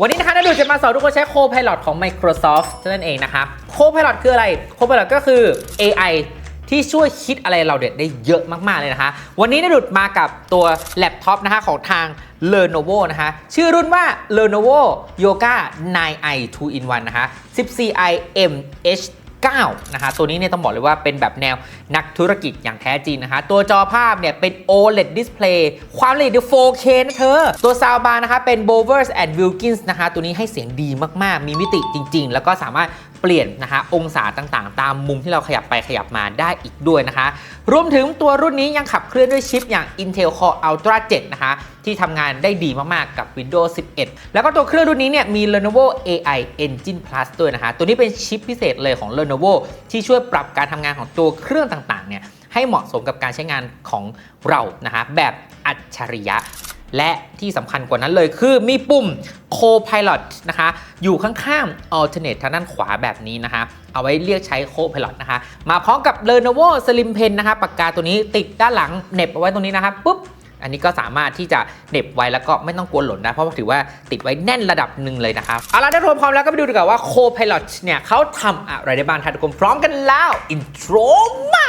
วันนี้นะคะนักดูจะมาสอนทุกคนใช้ Copilot ของ Microsoft นั่นเองนะคะ Copilot คืออะไร Copilot ก็คือ AI ที่ช่วยคิดอะไรเราเด็ดได้เยอะมากๆเลยนะคะ วันนี้นดุดมากับตัวแล็ปท็อปนะคะของทาง Lenovo นะคะ ชื่อรุ่นว่า Lenovo Yoga 9i 2 in 1นะคะ 14i MH 9 นะคะตัวนี้เนี่ยต้องบอกเลยว่าเป็นแบบแนวนักธุรกิจอย่างแท้จริงนะคะตัวจอภาพเนี่ยเป็น OLED display ความละเอียด 4K นะเธอ ตัวซาวบาร์นะคะ เป็น Bowers and Wilkins นะคะ ตัวนี้ให้เสียงดีมากๆ มีมิติจริง ๆ แล้วก็สามารถเปลี่ยนนะคะองศาต่างๆ ตามมุมที่เราขยับไปขยับมาได้อีกด้วยนะคะ รวมถึงตัวรุ่นนี้ยังขับเคลื่อนด้วยชิปอย่าง Intel Core Ultra 7 นะคะ ที่ทำงานได้ดีมากๆกับ Windows 11 แล้วก็ตัวเครื่องรุ่นนี้เนี่ยมี Lenovo AI Engine Plus ด้วยนะคะตัวนี้เป็นชิปพิเศษเลยของ Lenovo ที่ช่วยปรับการทำงานของตัวเครื่องต่างๆเนี่ยให้เหมาะสมกับการใช้งานของเรานะคะแบบอัจฉริยะและที่สำคัญกว่านั้นเลยคือมีปุ่ม Co-Pilot นะคะ อยู่ข้างๆ Alternate ทางด้านขวาแบบนี้นะคะ เอาไว้เรียกใช้ Co-Pilot นะคะ มาพร้อมกับ Lenovo Slim Pen นะคะปากกาตัวนี้ติดด้านหลังเน็บเอาไว้ตรงนี้นะคะปุ๊บ อันนี้ก็สามารถที่จะเหน็บไว้แล้วก็ไม่ต้องกลัวหล่นนะ เพราะว่าถือว่าติดไว้แน่นระดับหนึ่งเลยนะครับเอาล่ะถ้ารวมพร้อมแล้วก็ไปดูดีกว่าว่า Co-Pilot เนี่ยเขาทำอะไรได้บ้างถ้าทุกคนพร้อมกันแล้ว intro มา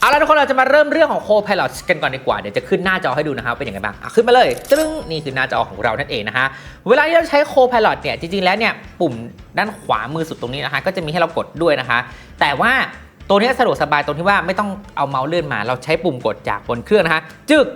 เอาล่ะทุกคนเราจะมาเริ่มเรื่องของ Copilot กันก่อนดีกว่า เดี๋ยวจะขึ้นหน้าจอให้ดูนะครับเป็นยังไงบ้างขึ้นมาเลยตึ้งนี่คือหน้าจอของเรานั่นเองนะฮะเวลาที่เราใช้ Copilot เนี่ยจริงๆแล้วเนี่ยปุ่มด้านขวามือสุดตรงนี้นะคะก็จะมีให้เรากดด้วยนะคะ แต่ว่า ตัวนี้สะดวกสบายตรงที่ว่าไม่ต้องเอาเมาส์เลื่อนมา เราใช้ปุ่มกดจากบนเครื่องนะคะจึก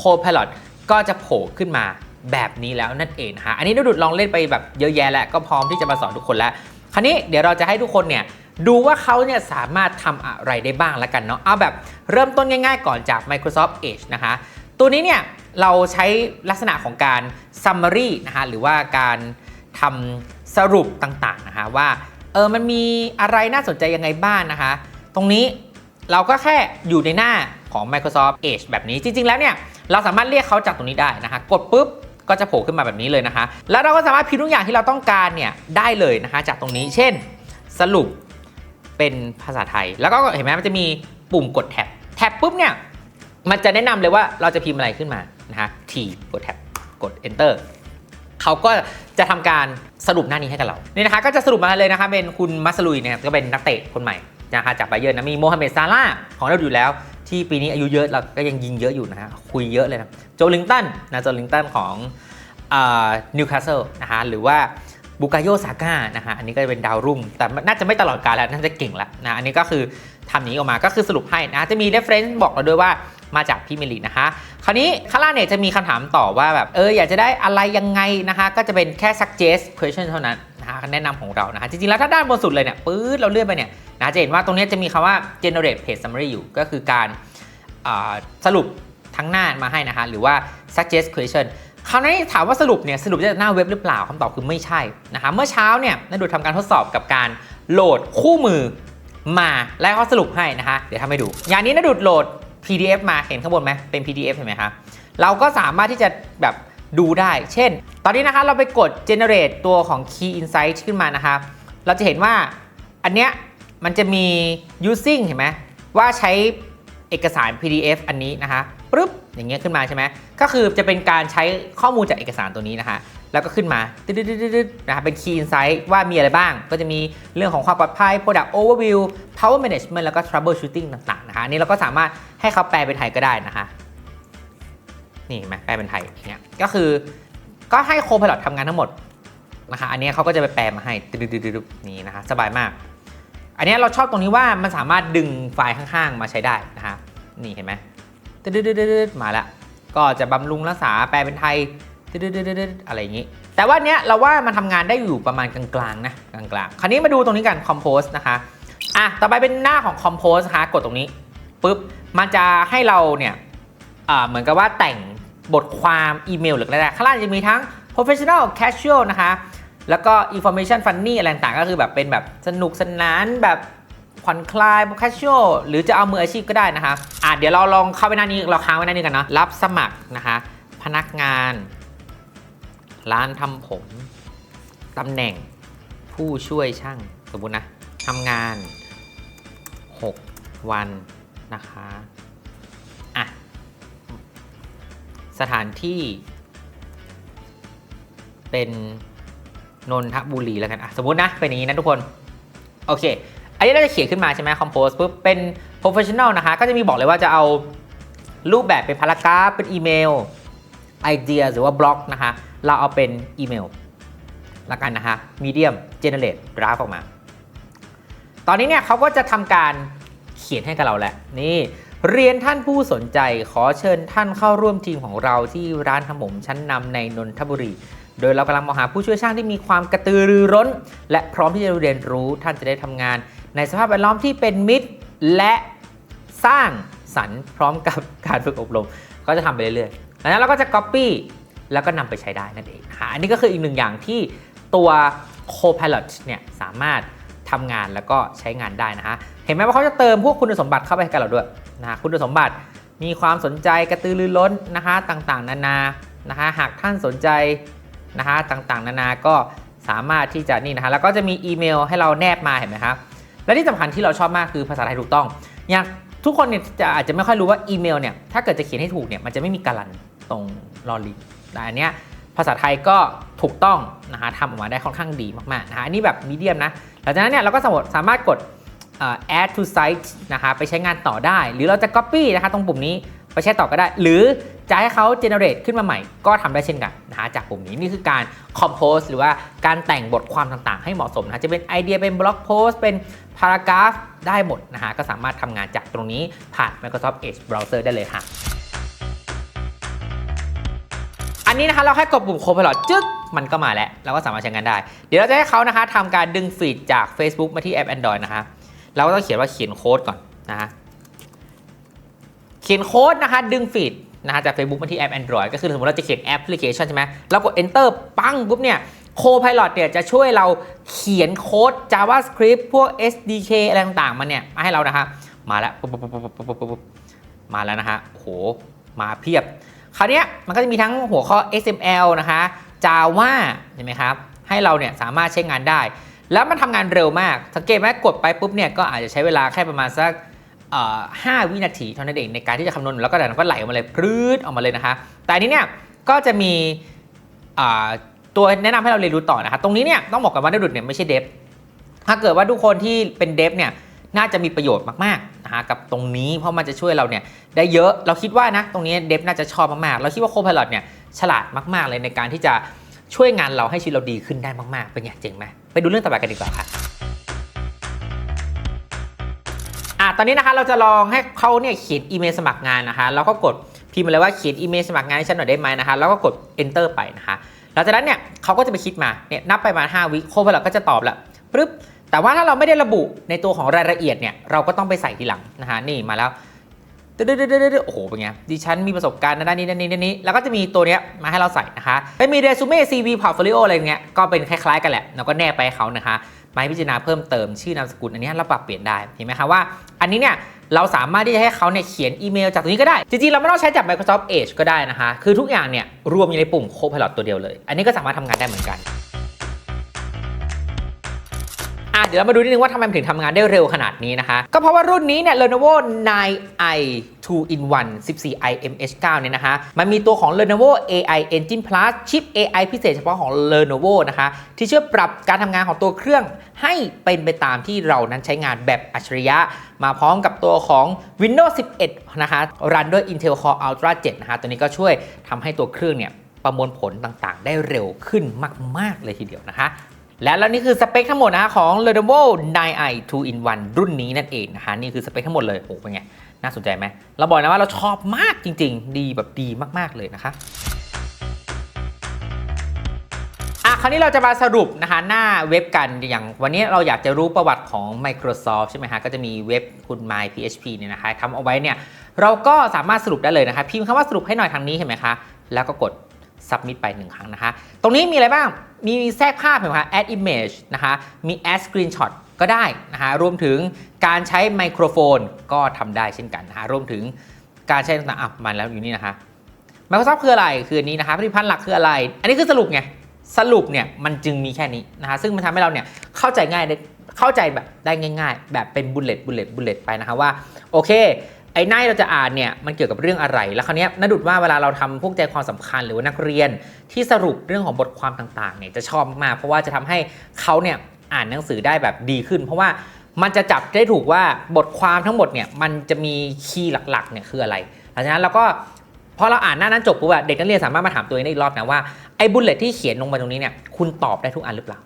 Copilot ก็จะโผล่ขึ้นมาแบบนี้แล้วนั่นเองฮะ อันนี้นุดุดลองเล่นไปแบบเยอะแยะแล้วก็พร้อมที่จะมาสอนทุกคนแล้ว คราวนี้เดี๋ยวเราจะให้ทุกคนเนี่ยดูว่าเขาเนี่ยสามารถทำอะไรได้บ้างแล้วกันเนาะ เอาแบบเริ่มต้นง่ายๆ ก่อนจาก Microsoft Edge นะคะ ตัวนี้เนี่ยเราใช้ลักษณะของการ summary นะคะหรือว่าการทำสรุปต่างๆนะคะว่าเออมันมีอะไรน่าสนใจยังไงบ้างนะคะ ตรงนี้เราก็แค่อยู่ในหน้าของ Microsoft Edge แบบนี้จริง ๆ แล้วเนี่ย เราสามารถเรียกเขาจากตรงนี้ได้นะคะ กดปุ๊บก็จะโผล่ขึ้นมาแบบนี้เลยนะคะ แล้วเราก็สามารถพิมพ์ทุกอย่างที่เราต้องการเนี่ยได้เลยนะคะ จากตรงนี้เช่น สรุปเป็นภาษาไทย แล้วก็เห็นไหมมันจะมีปุ่มกดแท็บแท็บปุ๊บเนี่ยมันจะแนะนำเลยว่าเราจะพิมพ์อะไรขึ้นมานะคะ T กดแท็บกด enter เขาก็จะทำการสรุปหน้านี้ให้กับเรานี่นะคะ ก็จะสรุปมาเลยนะคะเป็นคุณมัสลุยนะครับก็เป็นนักเตะคนใหม่ นะคะจากไบเยิร์นะมีโมฮัมเหม็ดซาร่าของเราอยู่แล้ว ที่ปีนี้อายุเยอะเราก็ยังยิงเยอะอยู่นะฮะคุยเยอะเลยนะโจลิงตันนะโจลิงตันของนิวคาสเซิลนะคะหรือว่าบุกาโยซาก้านะฮะอันนี้ก็จะเป็นดาวรุ่ง แต่น่าจะไม่ตลอดกาลแล้ว น่าจะเก่งแล้วนะอันนี้ก็คือทำนี้ออกมาก็คือสรุปให้นะจะมี reference บอกเราด้วยว่ามาจากพี่เมลีนะคะคราวนี้ข้างล่างเนี่ยจะมีคำถามต่อว่าแบบเอออยากจะได้อะไรยังไงนะคะก็จะเป็นแค่ suggest question เท่านั้นะคะแนะนำของเรานะคะจริงๆแล้วถ้าด้านบนสุดเลยเนี่ยปื๊ดเราเลื่อนไปเนี่ยนะจะเห็นว่าตรงนี้จะมีคำว่า generate page summary อยู่ก็คือการสรุปทั้งหน้ามาให้นะคะหรือว่า suggest question คราวนี้ถามว่าสรุปเนี่ยสรุปจากหน้าเว็บหรือเปล่าคำตอบคือไม่ใช่นะคะเมื่อเช้าเนี่ยนักดูทำการทดสอบกับการโหลดคู่มือมาแล้วเขาสรุปให้นะคะเดี๋ยวทำให้ดู อย่างนี้นักดูโหลด PDF มาเห็นข้างบนไหมเป็น PDF เห็นไหมคะเราก็สามารถที่จะแบบ ดูได้ เช่น ตอนนี้นะคะเราไปกด generate ตัวของ key insight ขึ้นมานะคะ เราจะเห็นว่าอันเนี้ยมันจะมี using เห็นไหมว่าใช้เอกสาร PDF อันนี้นะคะปึ๊บอย่างเงี้ยขึ้นมาใช่ไหมก็คือจะเป็นการใช้ข้อมูลจากเอกสารตัวนี้นะคะ แล้วก็ขึ้นมาตึ๊ดๆๆๆนะคะเป็น Key Insight ว่ามีอะไรบ้าง ก็จะมีเรื่องของความปลอดภัย Product Overview Power Management แล้วก็ Troubleshooting ต่างๆนะคะ อันนี้เราก็สามารถให้เขาแปลเป็นไทยก็ได้นะคะ นี่เห็นไหมแปลเป็นไทยเนี่ยก็คือก็ให้ Copilot ทำงานทั้งหมดนะคะอันนี้เขาก็จะไปแปลมาให้ตึ๊ดๆนี่นะคะสบายมาก อันนี้เราชอบตรงนี้ว่ามันสามารถดึงไฟล์ข้างๆ มาใช้ได้นะคะนี่เห็นไหมตึ๊ดๆมาแล้วก็จะบำรุงรักษาแปลเป็นไทยตึ๊ดๆอะไรอย่างนี้ แต่ว่าเนี้ยเราว่ามันทำงานได้อยู่ประมาณกลางๆนะกลางๆ คราวนี้มาดูตรงนี้กัน Compose นะคะอะต่อไปเป็นหน้าของ Compose นะคะกดตรงนี้ปุ๊บมันจะให้เราเนี่ยเหมือนกับว่าแต่ง บทความอีเมลหรืออะไรข้างล่างจะมีทั้ง professional casual นะคะ แล้วก็ information funny อะไรต่างๆก็คือแบบเป็นแบบสนุกสนานแบบผ่อนคลาย casual หรือจะเอามืออาชีพก็ได้นะคะอะเดี๋ยวเราลองเข้าไปหน้านี้เราค้างไว้หน้านี้กันเนาะรับสมัครนะคะ พนักงาน ร้านทำผมตำแหน่งผู้ช่วยช่างสมมตินะทำงาน 6 วันนะคะ สถานที่เป็นนนทบุรีแล้วกันอะสมมตินะเป็นอย่างนี้นะทุกคน โอเค อันนี้เราจะเขียนขึ้นมาใช่ไหม compose ปุ๊บเป็น professional นะคะ ก็จะมีบอกเลยว่าจะเอารูปแบบเป็นพารากราฟเป็นอีเมล idea หรือว่าบล็อกนะคะ เราเอาเป็นอีเมลละกันนะคะ medium generate draft ออกมา ตอนนี้เนี่ยเขาก็จะทำการเขียนให้กับเราแหล้วนี่ เรียนท่านผู้สนใจขอเชิญท่านเข้าร่วมทีมของเราที่ร้านทำผมชั้นนำในนนทบุรี โดยเรากำลังมองหาผู้ช่วยช่างที่มีความกระตือรือร้น และพร้อมที่จะเรียนรู้ท่านจะได้ทำงาน ในสภาพแวดล้อมที่เป็นมิตรและสร้างสรรค์พร้อมกับการฝึกอบรม ก็จะทำไปเรื่อยๆแล้วนั้นเราก็จะ Copy แล้วก็นำไปใช้ได้นั่นเองอันนี้ก็คืออีกหนึ่งอย่างที่ตัว Copilot เนี่ยสามารถทำงานแล้วก็ใช้งานได้นะฮะเห็นไหมว่าเขาจะเติมพวกคุณสมบัติเข้าไปให้กับเราด้วย นะคุณสมบัติมีความสนใจกระตือรือร้นนะคะต่างๆ นานานะคะหากท่านสนใจนะคะต่างๆ นานาก็สามารถที่จะนี่นะคะแล้วก็จะมีอีเมลให้เราแนบมาเห็นไหมครับและที่สำคัญที่เราชอบมากคือภาษาไทยถูกต้อง อย่างทุกคนเนี่ยจะอาจจะไม่ค่อยรู้ว่าอีเมลเนี่ยถ้าเกิดจะเขียนให้ถูกเนี่ยมันจะไม่มีการันตรงลอลิงแต่อันเนี้ยภาษาไทยก็ถูกต้องนะคะทำออกมาได้ค่อนข้างดีมากๆนะคะอันนี้แบบมีเดียมนะหลังจากนั้นเนี่ยเราก็สามารถกด add to site นะคะไปใช้งานต่อได้ หรือเราจะ copy นะคะตรงปุ่มนี้ไปใช้ต่อก็ได้ หรือจะให้เขา generate ขึ้นมาใหม่ก็ทำได้เช่นกันนะคะจากปุ่มนี้นี่คือการ compose หรือว่าการแต่งบทความต่างๆ ให้เหมาะสมนะจะเป็นไอเดียเป็น blog post เป็น paragraph ได้หมดนะคะก็สามารถทำงานจากตรงนี้ผ่าน Microsoft Edge browser ได้เลยค่ะ อันนี้นะคะเราแค่กดปุ่ม Copilot จึ๊กมันก็มาแล้ว เราก็สามารถใช้งานได้ เดี๋ยวเราจะให้เขานะคะทำการดึงฟีดจาก Facebook มาที่แอป Android นะคะ เราก็ต้องเขียนว่าเขียนโค้ดก่อนนะฮะเขียนโค้ดนะคะดึงฟีดนะฮะจาก Facebook มาที่แอป Android ก็คือสมมติเราจะเขียนแอปพลิเคชันใช่ไหมเรากด enter ปั้งปุ๊บเนี่ย Copilot เนี่ยจะช่วยเราเขียนโค้ด JavaScript พวก SDK อะไรต่างๆมาเนี่ย มาให้เรานะคะมาแล้วมาแล้วนะฮะโห มาเพียบ คราวนี้มันก็จะมีทั้งหัวข้อ XML นะคะ Java เห็นไหมครับ ให้เราเนี่ยสามารถใช้งานได้ แล้วมันทำงานเร็วมาก สังเกตไหมกดไปปุ๊บเนี่ยก็อาจจะใช้เวลาแค่ประมาณสักเอ่อ5วินาทีเท่านั้นเองในการที่จะคำนวณแล้วก็เดี๋ยวมันก็ไหลออกมาเลยพรืดออกมาเลยนะคะ แต่อันนี้เนี่ยก็จะมีตัวแนะนำให้เราเรียนรู้ต่อนะคะตรงนี้เนี่ยต้องบอกกันว่าดดุดเนี่ยไม่ใช่เดฟถ้าเกิดว่าทุกคนที่เป็นเดฟเนี่ยน่าจะมีประโยชน์มากๆนะคะกับตรงนี้เพราะมันจะช่วยเราเนี่ยได้เยอะเราคิดว่านะตรงนี้เดฟน่าจะชอบมากๆ เราคิดว่าโคพ i ล o t เนี่ยฉลาดมากๆเลยในการที่จะช่วยงานเราให้ชีวิตเราดีขึ้นได้มากๆ เป็นไงเจ๋งไหม ไปดูเรื่องต่อไปกันดีกว่าค่ะอะตอนนี้นะคะเราจะลองให้เขาเนี่ยเขียนอีเมลสมัครงานนะคะแล้วก็กดพิมพ์มาเลยว่าเขียนอีเมลสมัครงานให้ฉันหน่อยได้ไหมนะคะ แล้วก็กด enter ไปนะคะหลังจากนั้นเนี่ยเขาก็จะไปคิดมาเนี่ยนับไปประมาณ5วิโคพ i ล o t ก็จะตอบละปึ๊บแต่ว่าถ้าเราไม่ได้ระบุในตัวของรายละเอียดเนี่ยเราก็ต้องไปใส่ทีหลังนะฮะนี่มาแล้ว ตึ๊ดๆๆๆโอ้โห เป็นไง ดิฉันมีประสบการณ์ในด้านนี้ด้านนี้ด้านนี้ แล้วก็จะมีตัวเนี้ยมาให้เราใส่นะคะไปมีเรซูเม่ซีวีพอร์ตโฟลิโออะไรเงี้ย ก็เป็นคล้ายๆกันแหละ เราก็แนบไปให้เขานะคะ มาให้พิจารณาเพิ่มเติมชื่อนามสกุล อันนี้เราปรับเปลี่ยนได้ เห็นไหมคะว่า อันนี้เนี่ยเราสามารถที่จะให้เขาเนี่ยเขียนอีเมลจากตรงนี้ก็ได้ จริงๆ เราไม่ต้องใช้จาก Microsoft Edge ก็ได้นะคะ คือทุกอย่างเนี่ยรวมอยู่ในปุ่ม Copilot ตัวเดียวเลย อันนี้ก็สามารถทำงานได้เหมือนกัน อะเดี๋ยวเรามาดูนิดนึงว่าทำไมมันถึงทำงานได้เร็วขนาดนี้นะคะ ก็เพราะว่ารุ่นนี้เนี่ย Lenovo 9i 2 in 1 14i MH9 เนี่ยนะคะ มันมีตัวของ Lenovo AI Engine Plus ชิป AI พิเศษเฉพาะของ Lenovo นะคะ ที่ช่วยปรับการทำงานของตัวเครื่องให้เป็นไปตามที่เรานั้นใช้งานแบบอัจฉริยะ มาพร้อมกับตัวของ Windows 11 นะคะ รันด้วย Intel Core Ultra 7 นะคะ ตัวนี้ก็ช่วยทำให้ตัวเครื่องเนี่ยประมวลผลต่างๆ ได้เร็วขึ้นมาก ๆ เลยทีเดียวนะคะ และแล้วนี่คือสเปคทั้งหมดนะคะของ Lenovo 9i 2 in 1รุ่นนี้นั่นเองนะคะนี่คือสเปคทั้งหมดเลยโอ้เป็นไง น่าสนใจไหมเราบอกนะว่าเราชอบมากจริง ๆ ดีแบบดีมากๆเลยนะคะอะคราวนี้เราจะมาสรุปนะคะหน้าเว็บกันอย่างวันนี้เราอยากจะรู้ประวัติของ Microsoft ใช่ไหมฮะก็จะมีเว็บคุณ My PHP เนี่ยนะคะทำเอาไว้เนี่ยเราก็สามารถสรุปได้เลยนะคะพิมพ์คำว่าสรุปให้หน่อยทางนี้เห็นไหมคะแล้วก็กด submit ไปหนึ่งครั้งนะคะ ตรงนี้มีอะไรบ้าง มีแทรกภาพเห็นไหมคะ add image นะคะ มี add screenshot ก็ได้นะคะรวมถึงการใช้ไมโครโฟนก็ทำได้เช่นกันนะคะรวมถึงการใช้ต่างๆอะมันแล้วอยู่นี่นะคะ Microsoft คืออะไรคืออันนี้นะคะผลิตภัณฑ์หลักคืออะไร อันนี้คือสรุปไงสรุปเนี่ยมันจึงมีแค่นี้นะคะซึ่งมันทำให้เราเนี่ยเข้าใจง่ายเข้าใจแบบได้ง่าย ๆ แบบเป็นบุลเลตบุลเลตบุลเลตไปนะคะว่าโอเค ไอ้นาที่เราจะอ่านเนี่ยมันเกี่ยวกับเรื่องอะไร แล้วคราวเนี้ยนดุดว่าเวลาเราทำพวกใจความสำคัญหรือว่านักเรียนที่สรุปเรื่องของบทความต่างๆเนี่ยจะชอบมากเพราะว่าจะทำให้เขาเนี่ยอ่านหนังสือได้แบบดีขึ้น เพราะว่ามันจะจับได้ถูกว่าบทความทั้งหมดเนี่ยมันจะมีคีย์หลักๆเนี่ยคืออะไรหลังจากนั้นเราก็พอเราอ่านหน้านั้นจบปุ๊บอะเด็กนักเรียนสามารถมาถามตัวเองได้อีกรอบนะว่าไอ้บุลเลตที่เขียนลงไปตรงนี้เนี่ยคุณตอบได้ทุกอันหรือเปล่า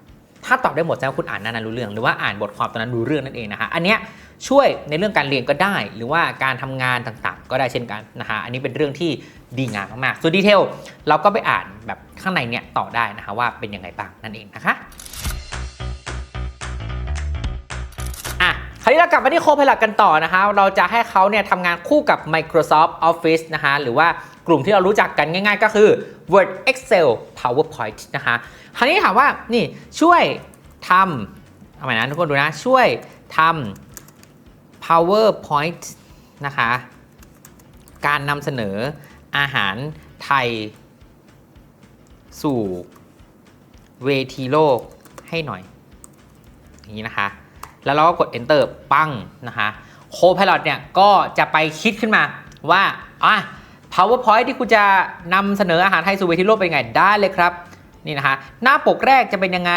ถ้าตอบได้หมดแสดงว่าคุณอ่านหนานั้นรู้เรื่อง หรือว่าอ่านบทความตอนนั้นรู้เรื่องนั่นเองนะฮะอันเนี้ย ช่วยในเรื่องการเรียนก็ได้ หรือว่าการทำงานต่างๆ ก็ได้เช่นกันนะฮะอันนี้เป็นเรื่องที่ดีงามมากๆส่วนดีเทลเราก็ไปอ่านแบบข้างในเนี่ยต่อได้นะฮะว่าเป็นยังไงบ้างนั่นเองนะคะอะคราวนี้เรากลับมาที่โคพ i l o t กันต่อนะคะ เราจะให้เขาเนี่ยทำงานคู่กับ Microsoft Office นะคะหรือว่ากลุ่มที่เรารู้จักกันง่ายๆ ก็คือ Word Excel PowerPoint นะคะคราวนี้ถามว่านี่ช่วยทำเอาใหม่นะทุกคนดูนะ ช่วยทำ PowerPoint นะคะ การนำเสนออาหารไทย สู่เวทีโลกให้หน่อย อย่างนี้นะคะ แล้วเราก็กด enter ปั้งนะคะโคพ i l o t เนี่ยก็จะไปคิดขึ้นมาว่าอะ PowerPoint ที่คุณจะนำเสนออาหารไทยสู่เวทีโลกเป็นยังไงได้เลยครับนี่นะคะหน้าปกแรกจะเป็นยังไง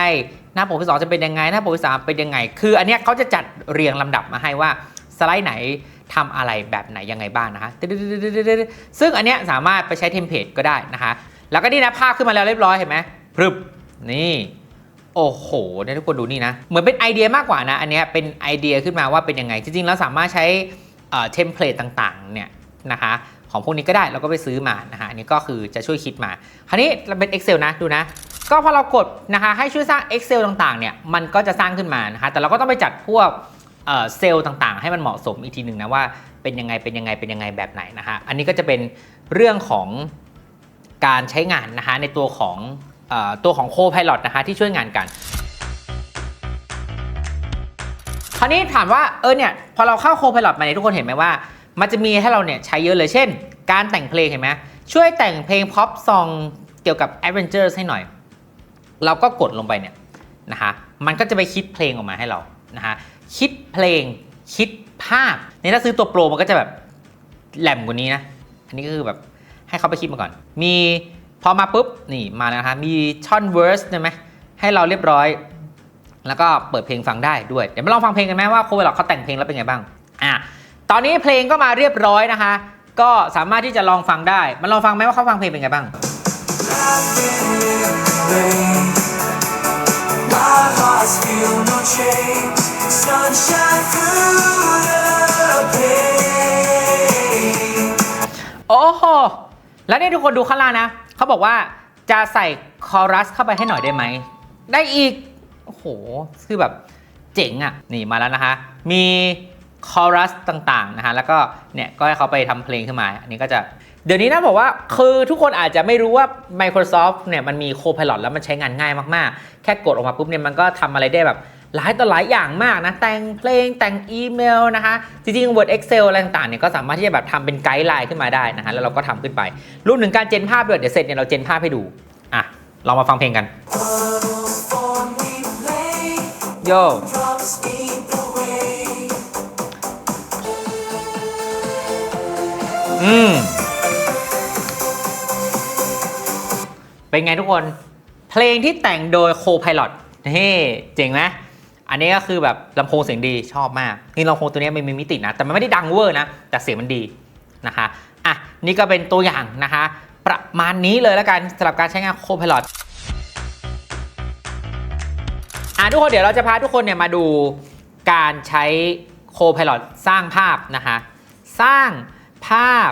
หน้าปกที่สองจะเป็นยังไง หน้าปกที่สามเป็นยังไง คืออันเนี้ยเขาจะจัดเรียงลำดับมาให้ว่า สไลด์ไหนทำอะไรแบบไหนยังไงบ้างนะคะ ซึ่งอันเนี้ยสามารถไปใช้เทมเพลตก็ได้นะคะ แล้วก็นี่นะภาพขึ้นมาแล้วเรียบร้อยเห็นไหมพรึบนี่โอ้โหเนี่ยทุกคนดูนี่นะ เหมือนเป็นไอเดียมากกว่านะ อันเนี้ยเป็นไอเดียขึ้นมาว่าเป็นยังไง จริงๆ แล้วสามารถใช้เทมเพลตต่างๆ เนี่ยนะคะของพวกนี้ก็ได้เราก็ไปซื้อมานะฮะอันนี้ก็คือจะช่วยคิดมา คราวนี้เราเป็น Excel นะดูนะ ก็พอเรากดนะคะให้ช่วยสร้าง Excel ต่างๆ เนี่ยมันก็จะสร้างขึ้นมานะคะแต่เราก็ต้องไปจัดพวก เซลล์ต่างๆ ให้มันเหมาะสมอีกทีหนึ่งนะว่าเป็นยังไงเป็นยังไงเป็นยังไงแบบไหนนะฮะอันนี้ก็จะเป็นเรื่องของการใช้งานนะคะในตัวของอตัวของ Copilot นะคะที่ช่วยงานกันคราวนี้ถามว่าเออเนี่ยพอเราเข้าโคพ i l o t มาเนี่ยทุกคนเห็นไหมว่า มันจะมีให้เราเนี่ยใช้เยอะเลยเช่น การแต่งเพลงเห็นไหมช่วยแต่งเพลงพ็อปซองเกี่ยวกับ Adventures ให้หน่อย เราก็กดลงไปเนี่ยนะคะมันก็จะไปคิดเพลงออกมาให้เรานะคะ คิดเพลง คิดภาพเนี่ถ้าซื้อตัวโปรมันก็จะแบบแหลมกว่านี้นะ อันนี้ก็คือแบบให้เขาไปคิดมาก่อน มีพอมาปุ๊บนี่มาแล้วนะคะมีช่อนเวอร์สใช่ไหมให้เราเรียบร้อย แล้วก็เปิดเพลงฟังได้ด้วย เดี๋ยวมาลองฟังเพลงกันไหมว่าโคเวลเขาแต่งเพลงแล้วเป็นไงบ้างอะตอนนี้เพลงก็มาเรียบร้อยนะคะ ก็สามารถที่จะลองฟังได้ มาลองฟังไหมว่าเขาฟังเพลงเป็นไงบ้าง My hearts feel no change. โอ้โห แล้วนี่ทุกคนดูข้างล่างนะ เขาบอกว่าจะใส่คอรัสเข้าไปให้หน่อยได้ไหม ได้อีก โอ้โห คือแบบเจ๋งอะ่ะ นี่มาแล้วนะคะ มีคอรัสต่างๆนะคะแล้วก็เนี่ย ก็ให้เขาไปทำเพลงขึ้นมา อันนี้ก็จะ เดี๋ยวนี้นะบอกว่า คือทุกคนอาจจะไม่รู้ว่า Microsoft เนี่ย มันมี Copilot แล้วมันใช้งานง่ายมากๆ แค่กดออกมาปุ๊บเนี่ย มันก็ทำอะไรได้แบบ หลายต่อหลายอย่างมากนะ แต่งเพลงแต่งอีเมลนะคะ จริงๆ Word Excel อะไรต่างๆเนี่ยก็สามารถที่จะแบบทำเป็นไกด์ไลน์ขึ้นมาได้นะคะแล้วเราก็ทำขึ้นไปรวมถึงการเจนภาพด้วยเดี๋ยวเสร็จเนี่ยเราเจนภาพให้ดูอะลองมาฟังเพลงกันโย drops lead the way. อืมเป็นไงทุกคน เพลงที่แต่งโดย Copilot เฮ้เจ๋งไหม อันนี้ก็คือแบบลำโพงเสียงดีชอบมาก นี่ลำโพงตัวนี้มันมีมิตินะ แต่มันไม่ได้ดังเวอร์นะ แต่เสียงมันดีนะคะอะนี่ก็เป็นตัวอย่างนะคะ ประมาณนี้เลยแล้วกันสำหรับการใช้งาน Copilot อะทุกคนเดี๋ยวเราจะพาทุกคนเนี่ยมาดูการใช้ Copilot สร้างภาพนะคะสร้างภาพ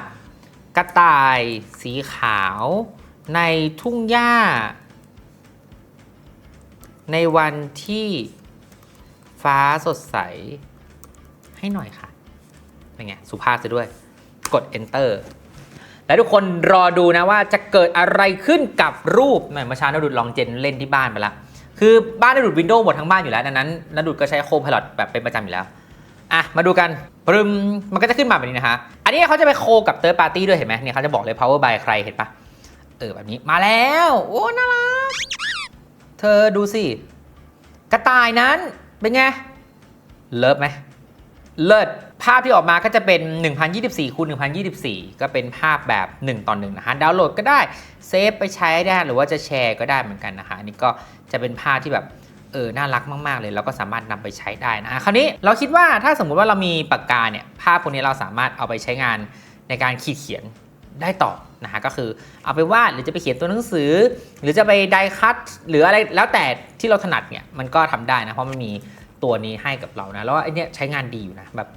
กระต่ายสีขาว ในทุ่งหญ้า ในวันที่ ฟ้าสดใส ให้หน่อยค่ะเป็นไงสุภาพจะด้วย กด enter แล้วทุกคนรอดูนะว่าจะเกิดอะไรขึ้นกับรูปแหมเมื่อเช้านาดุดลองเจนเล่นที่บ้านไปละคือบ้านนาดุดวินโดว์หมดทั้งบ้านอยู่แล้วดังนั้นนาดุดก็ใช้โคพ i l o t แบบเป็นประจำอยู่แล้วอะมาดูกันปรึมมันก็จะขึ้นมาแบบนี้นะคะอันนี้เขาจะไปโคกับ third party ด้วยเห็นไหมเนี่ยเขาจะบอกเลย power by ใครเห็นปะเออแบบนี้มาแล้ว โอ้น่ารัก เธอดูสิ กระต่ายนั้น เป็นไง เลิฟไหมเลิศภาพที่ออกมาก็จะเป็น 1024คูณ1024 ก็เป็นภาพแบบ 1 ต่อ1นะคะดาวน์โหลดก็ได้เซฟไปใช้ได้หรือว่าจะแชร์ก็ได้เหมือนกันนะคะอันนี้ก็จะเป็นภาพที่แบบเออ น่ารักมาก ๆ เลยแล้วก็สามารถนำไปใช้ได้นะคราวนี้เราคิดว่าถ้าสมมุติว่าเรามีปากกาเนี่ย ภาพพวกนี้เราสามารถเอาไปใช้งานในการขีดเขียนได้ต่อ นะฮะก็คือเอาไปวาดหรือจะไปเขียนตัวหนังสือ หรือจะไปไดคัตหรืออะไรแล้วแต่ที่เราถนัดเนี่ยมันก็ทำได้นะเพราะมันมีตัวนี้ให้กับเรานะแล้วไอเนี้ยใช้งานดีอยู่นะแบบ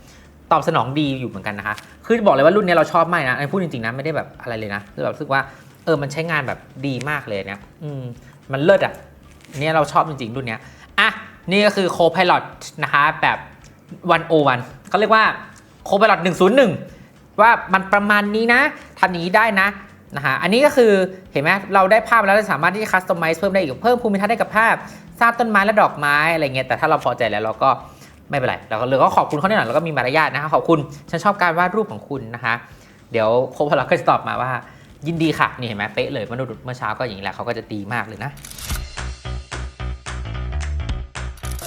ตอบสนองดีอยู่เหมือนกันนะคะ คือบอกเลยว่ารุ่นนี้เราชอบมากนะอันนี้พูดจริงๆนะไม่ได้แบบอะไรเลยนะคือเรารู้สึกว่าเออมันใช้งานแบบดีมากเลยเนี่ยอืมมันเลิศอะเนี่ยเราชอบจริงๆรุ่นเนี้ยอะนี่ก็คือ Copilot นะคะแบบ101เขาเรียกว่า Copilot 101 ว่ามันประมาณนี้นะทำอย่างนี้ได้นะนะฮะอันนี้ก็คือเห็นไหมเราได้ภาพแล้วเราสามารถที่จะคัสตอมไมซ์เพิ่มได้อีกเพิ่มภูมิทัศน์ให้กับภาพสร้างต้นไม้และดอกไม้อะไรเงี้ยแต่ถ้าเราพอใจแล้วเราก็ไม่เป็นไรเราก็เลยก็ขอบคุณเขาหน่อยแล้วก็มีมารยาทนะคะขอบคุณฉันชอบการวาดรูปของคุณนะคะ เดี๋ยวโคพลก็จะตอบมาว่า ยินดีค่ะนี่เห็นไหมเป๊ะเลยเมื่อดูเมื่อเช้าก็อย่างนี้แหละเขาก็จะดีมากเลยนะ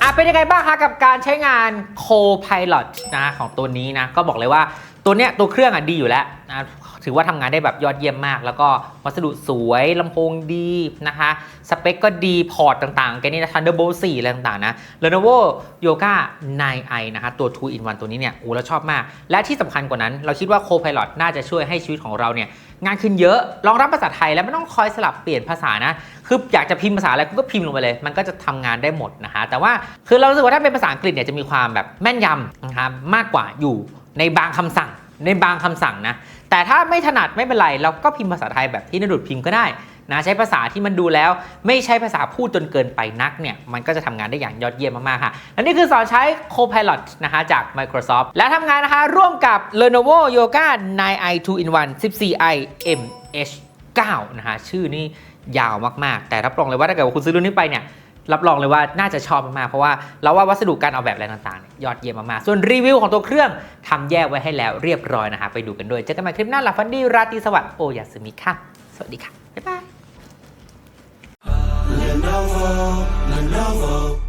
อะเป็นยังไงบ้างคะกับการใช้งาน Copilot นะของตัวนี้นะก็บอกเลยว่า ตัวเนี้ยตัวเครื่องอะดีอยู่แล้วนะถือว่าทำงานได้แบบยอดเยี่ยมมาก แล้วก็วัสดุสวยลำโพงดีนะคะ สเปคก็ดีพอร์ตต่างๆ แกนี่นะ Thunderbolt 4 อะไรต่างๆ นะ Lenovo Yoga 9i นะคะตัว 2 in 1 ตัวนี้เนี่ยโอ้เราชอบมาก และที่สำคัญกว่านั้น เราคิดว่า Copilot น่าจะช่วยให้ชีวิตของเราเนี่ยงายขึ้นเยอะรองรับภาษาไทยแล้วไม่ต้องคอยสลับเปลี่ยนภาษานะ คืออยากจะพิมพ์ภาษาอะไรคุณก็พิมพ์ลงไปเลย มันก็จะทำงานได้หมดนะคะ แต่ว่าคือเรารู้สึกว่าถ้าเป็นภาษาอังกฤษเนี่ยจะมีความแบบแม่นยำนะคะมากกว่าอยู่ ในบางคำสั่ง ในบางคำสั่งนะ แต่ถ้าไม่ถนัดไม่เป็นไร เราก็พิมพ์ภาษาไทยแบบที่นดุดพิมพ์ก็ได้นะใช้ภาษาที่มันดูแล้ว ไม่ใช่ภาษาพูดจนเกินไปนักเนี่ยมันก็จะทำงานได้อย่างยอดเยี่ยมมาก ๆ ค่ะ และนี่คือสอนใช้ Copilot นะคะจาก Microsoft และทำงานนะคะ ร่วมกับ Lenovo Yoga 9i 2 in 1 14i MH9 นะคะชื่อนี่ยาวมาก ๆ แต่รับรองเลยว่าถ้าเกิดว่าคุณซื้อรุ่นนี้ไปเนี่ย รับรองเลยว่าน่าจะชอบมากๆเพราะว่าเราว่าวัสดุการออกแบบอะไรต่างๆ ยอดเยี่ยมมากๆส่วนรีวิวของตัวเครื่องทำแยกไว้ให้แล้วเรียบร้อยนะฮะไปดูกันด้วยเจอกันใหม่คลิปหน้าหลับฟันดีราตรีสวัสดิ์โอยาสมิค่ะสวัสดีค่ะบ๊ายบาย Lenovo, Lenovo.